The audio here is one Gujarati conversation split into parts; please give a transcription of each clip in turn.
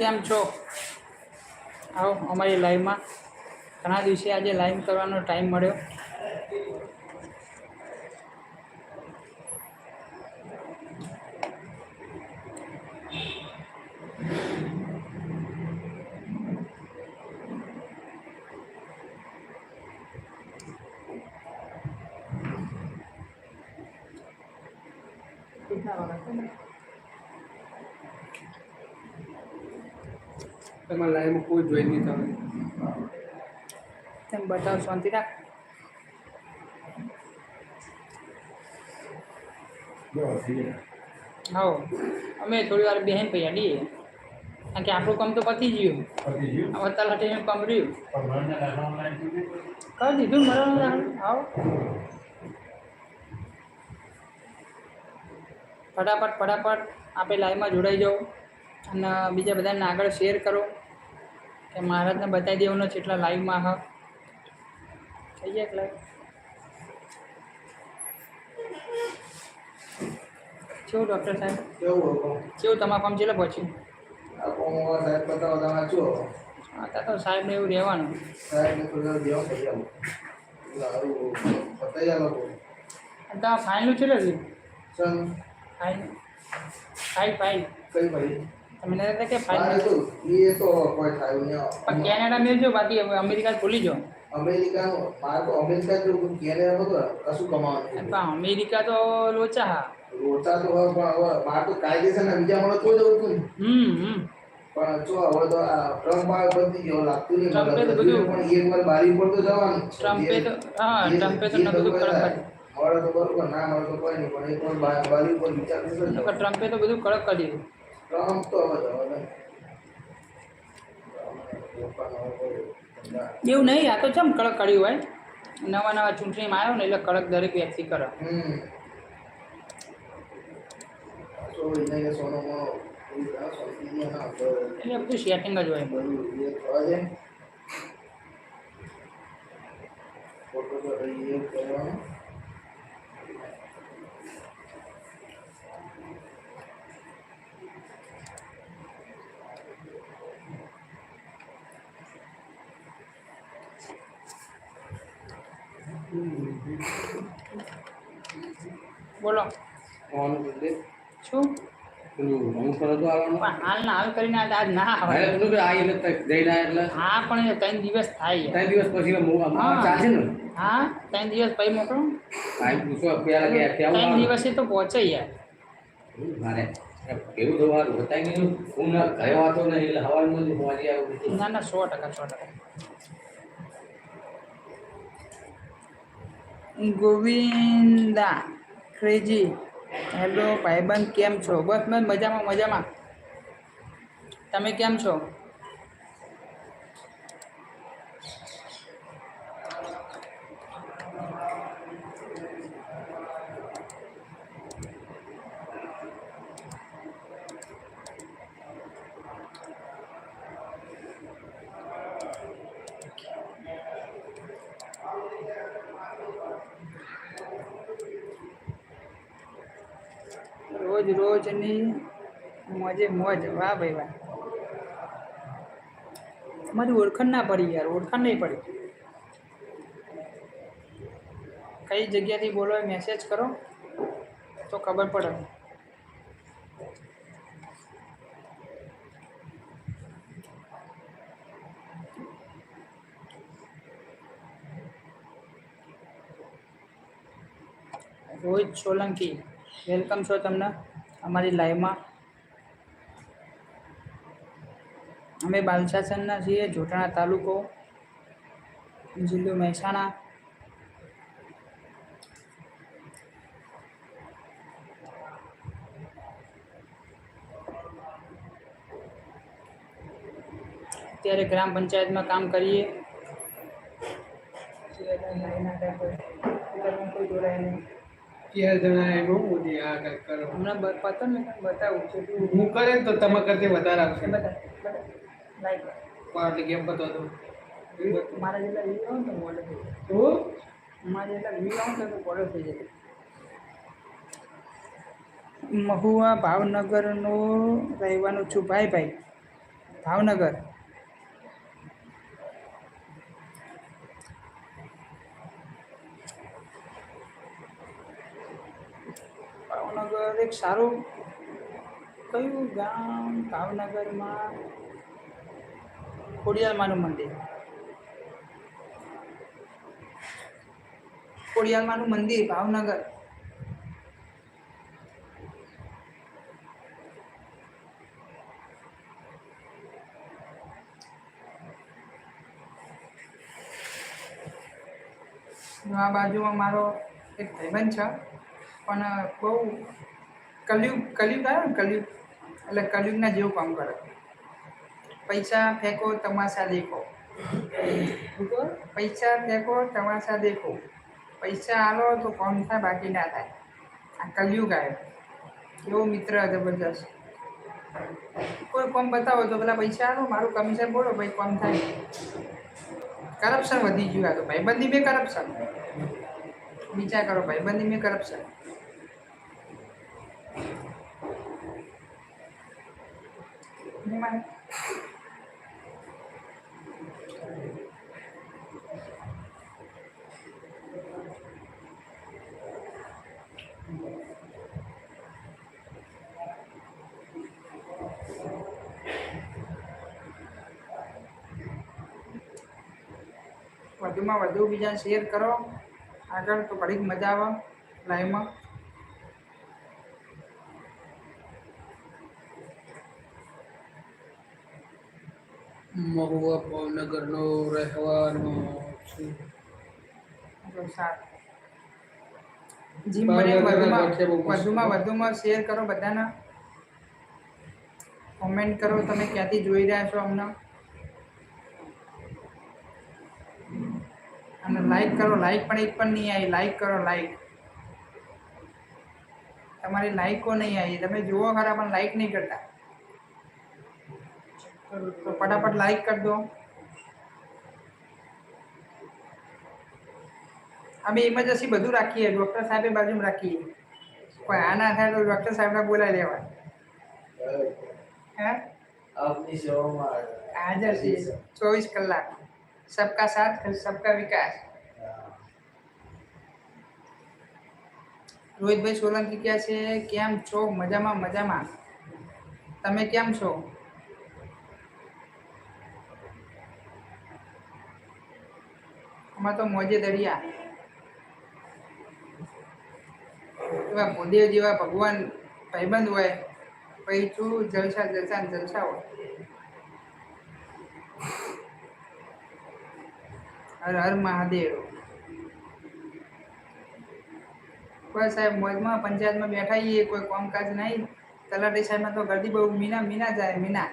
કેમ છો? આવો અમારી લાઈવમાં. ઘણા દિવસે આજે લાઈવ કરવાનો ટાઈમ મળ્યો. તમારા લાઈવમાં કોઈ જોઈ નહીં તમે. તેમ બતાવો શાંતિ રાખ. હા અમે થોડી વાર બહેન પછી અડીએ કારણ કે આપણું કામ તો પતી ગયું. હવે તલાટીનું કામ રહ્યું. કરી દીધું મળવાનું આવો. ફટાફટ ફટાફટ આપણે લાઈવમાં જોડાઈ જાઓ. અને બીજા બધાને આગળ શેર કરો કે મહારાજને બતાવી દેવાનો છે એટલા લાઈવમાં હા. થઈ જાય એટલે કેવું ડૉક્ટર સાહેબ? કેવું કેવું તમારું કામ છેલ્લે પહોંચ્યું? સાહેબ બતાવો તમે શું હા ત્યાં તો સાહેબને એવું રહેવાનું. સાહેબને થોડી વાર થઈ જાવ બતાવી તો. અને ફાઇલનું છે સન ફાઇલ ફાઇલ ફાઇલ કઈ ભાઈ તમે નથી કે એ તો કોઈ થાય પણ નહીં કેનેડા મેળજો બાકી અમેરિકા ભૂલી જાઓ. અમેરિકા મારે તો અમેરિકા જેવું કેનેડામાં તો કશું કમાવાનું પણ અમેરિકા તો લોચા હા. લોચા તો પણ મારે તો કાયદેસરના વિઝા મળે તો જવું તું હમ હમ. પણ જો હવે તો આ ટ્રમ્પ આવે બધી જેવો લાગતું નહીં પણ એક વાર બારી પર તો જવાનું. ટ્રમ્પે તો હા ટ્રમ્પે તો જે બધું કડક મળે તો બરોબર ના મળે તો કોઈ નહીં પણ એક વાર બારી પર વિચાર ને ટ્રમ્પે તો બધું કડક કરી દીધું. ટ્રમ્પ તો. એવું નહીં, આ તો છે કડક કર્યું હોય નવા નવા ચૂંટણીમાં આવ્યો ને એટલે કડક દરેક વ્યક્તિ કરે એટલે બધું સેટિંગ જ હોય. ફોટો તો રહી એ કરવાનો. બોલો આવવાનું છે તે. શું પેલું અમુક પર હતું આવવાનું પણ હાલ ના હાલ કરીને આજ આજ ના અરે આવે પેલું કે આ એટલે તક કોણ એટલે? હા પણ ત્રણ દિવસ થાય ત્રણ દિવસ પછી મો- આ હા. ચાલશે ને? હા ત્રણ દિવસ પછી મોકલો. ટાઈમ પૂછો પેલા કે કેવું ત્રણ દિવસે તો પહોંચે યાર. મારે કેવું થવાનું બતાવી ગયું હું ના ઘરે વાતો નહીં એટલે હવારમાં જ પહોંચી આવું ના ના સો ટકા સો ટકા. ગોવિંદા. ક્રેજી હેલો ભાઈબંધ કેમ છો? બસ મેં મજામાં મજામાં. તમે કેમ છો? રોજ રોજની મોજે મોજ. વાહ ભાઈ વાહ. મારી ઓળખાણ ના પડી યાર, ઓળખાણ નહીં પડી. કઈ જગ્યાથી બોલો મેસેજ કરો, તો ખબર પડે. રોહિત સોલંકી વેલકમ છો તમને. અમારી લાઈવમાં અમે બાલશાસનના છીએ, જોટાણા તાલુકો, જિલ્લો મહેસાણા. અત્યારે ગ્રામ પંચાયતમાં કામ કરીએ. જોડાય નહીં. તેર જણા એ બહુ મોટી આ કંઈક કરો. હમણાં પતો ને બતાવું છું. હું કરે તો તમે કરતી વધારે આવશે. એ બતા બતા લાઈક પાર્ટી કેમ પતો તો મારા જેટલા વ્યૂ આવે ને તો મોડે થઈ જાય. તો મારા જેટલા વ્યૂ આવે તો મોડે થઈ જાય. મહુવા ભાવનગરનો રહેવાનું છું. ભાઈ ભાઈ. ભાવનગર. ભાવનગર એક સારું કયું ગામ ભાવનગરમાં ખોડિયાલમાનું મંદિર? ખોડિયાલમાનું મંદિર ભાવનગર. આ બાજુમાં મારો એક ભાઈબંધ છે, પણ બહુ કલયુગ કલયુગ આવ્યો ને કલયુગ, એટલે કલયુગના જેવું કામ કરે. પૈસા ફેંકો, તમાશા દેખો. પૈસા ફેંકો, તમાશા દેખો. પૈસા આલો તો કોમ થાય બાકી ના થાય. આ કલયુગ આવ્યો. એવો મિત્ર જબરજસ્ત. કોઈ કોમ બતાવો તો પેલા પૈસા આલો, મારું કમિશન બોલો ભાઈ કોમ થાય. કરપ્શન વધી ગયું આ તો. ભાઈબંધી મેં કરપ્શન વિચાર કરો, ભાઈબંધી મેં કરપ્શન વધુમાં વધુ બીજા શેર કરો. આગળ તો ઘડીક મજા આવે લાઈવમાં મહુવા ભાવનગરનો રહેવાનો છું. જીમ બને વધુમાં વધુમાં વધુમાં શેર કરો બધાના. કોમેન્ટ કરો તમે ક્યાંથી જોઈ રહ્યા છો અમને? અને લાઈક કરો લાઈક પણ એક પણ નહીં આવી. લાઈક કરો લાઈક તમારી લાઈકો નહીં આવી. તમે જુઓ ખરા પણ લાઈક નહીં કરતા. તો ફટાફટ લાઈક કરી દો. અમે ઇમરજન્સી બધું રાખીએ ડૉક્ટર સાહેબે બાજુમાં રાખીએ. કોઈ આ ના થાય તો ડૉક્ટર સાહેબને બોલાવી લેવા હે? આપની સેવામાં હાજર છે. ચોવીસ કલાક. સબકા સાથ સબકા વિકાસ. રોહિતભાઈ સોલંકી ક્યાં છે કેમ છો? મજામાં મજામાં. તમે કેમ છો? આમાં તો મોજે દરિયા. એવા ભૂદેવ જેવા ભગવાન ભાઈબંધ હોય, પછી તું જલસા જલસા જલસા હોય. હર હર મહાદેવ. કોઈ સાહેબ મોજમાં પંચાયતમાં બેઠા કોઈ કામકાજ નહીં. તલાટી સાહેબમાં તો ગરદી બહુ મીના મીના જાય, મીના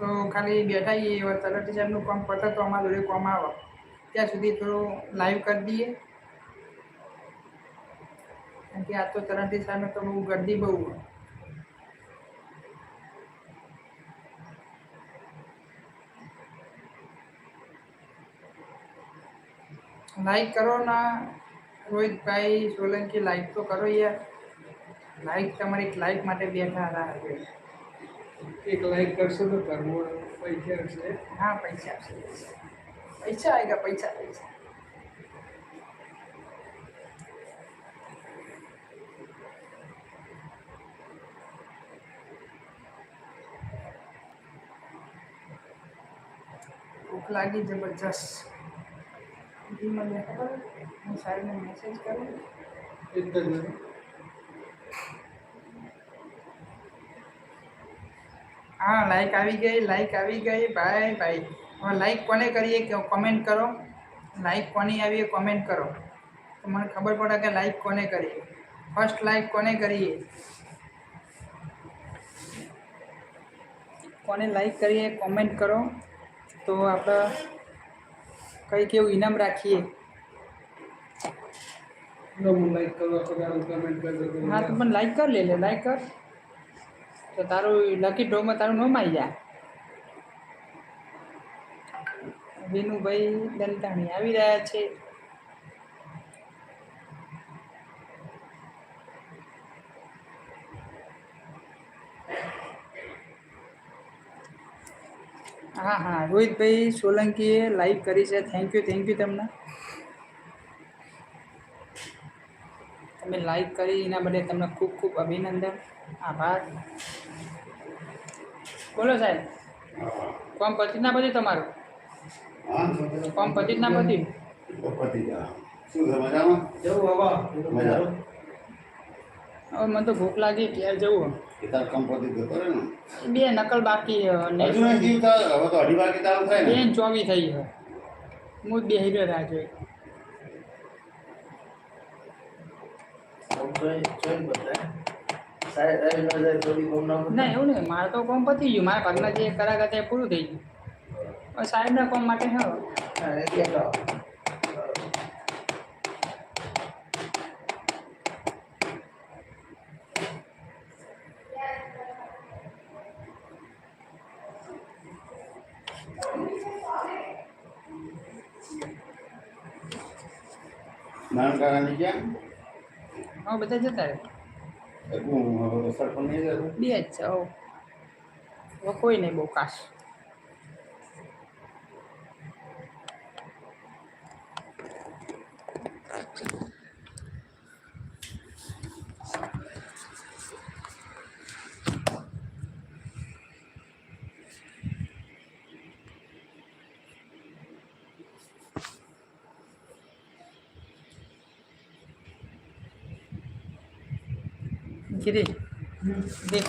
તો ખાલી બેઠા જઈએ એવા તલાટી સાહેબનું કામ પતે તો અમારા જોડે કામ આવે. ત્યાં સુધી થોડું લાઈવ કરી દઈએ. કારણ કે આ તો તલાટી સાહેબને તો બહુ ગરદી બહુ હોય. લાઈક કરો ના, રોહિતભાઈ સોલંકી લાઈક તો કરો યાર. લાઈક તમારી લાઈક માટે બેઠા હતા. એક લાઈક કરશો તો ઘરમાં પૈસા હશે હા પૈસા આપશે પૈસા પૈસા પૈસા પૈસા. ભૂખ લાગી જબરજસ્ત. મને ખબર. હું સાહેબને મેસેજ કરું. એક જ મિનિટ. હા લાઈક આવી ગઈ લાઈક આવી ગઈ ભાઈ ભાઈ હવે લાઈક કોને કરીએ કે કોમેન્ટ કરો? લાઈક કોની આવી કોમેન્ટ કરો. તો મને ખબર પડે કે લાઈક કોને કરીએ. ફર્સ્ટ લાઈક કોને કરીએ? કોને લાઈક કરીએ કોમેન્ટ કરો. તો આપણે કંઈ કેવું ઇનામ રાખીએ. જો લાઈક કરો કમેન્ટ હા તો પણ લાઈક કર લે લાઈક કર. તો તારું લકી ડ્રોમાં તારું નામ આવી જાય. વિનુભાઈ દંતાણી આવી રહ્યા છે. હા હા, રોહિતભાઈ સોલંકીએ લાઈક કરી છે. થેન્ક યુ થેન્ક યુ તમને. તમે લાઈક કરી, એના બદલે તમને ખૂબ ખૂબ અભિનંદન. આભાર. બોલો સાહેબ. કોમ પતી ના પતી તમારું? કોમ પતી ના પતી? શું છે મજામાં? જવું બાબા મજા. હવે મને તો ભૂખ લાગી ક્યારે જવું જતો રહે ને? બે નકલ બાકી બે હજુ નહીં જીવતા હવે તો અઢી વાગે ચાલુ થાય ને? બેન ચોવી થઈ છે હું બે હીરો રાહ જોઈ. બતાય ન ના ના એવું નહીં. મારે તો કોમ પતી ગયું. મારા ભાગના જે કરાર હતા એ પૂરું થઈ ગયું. સાહેબ સાહેબના કોમ માટે હા. નાનકારાની ક્યાં? હા બધા જતા રહે. બે જ છે હવે હવે કોઈ નહીં બહુ કાશ কিরে? দেখ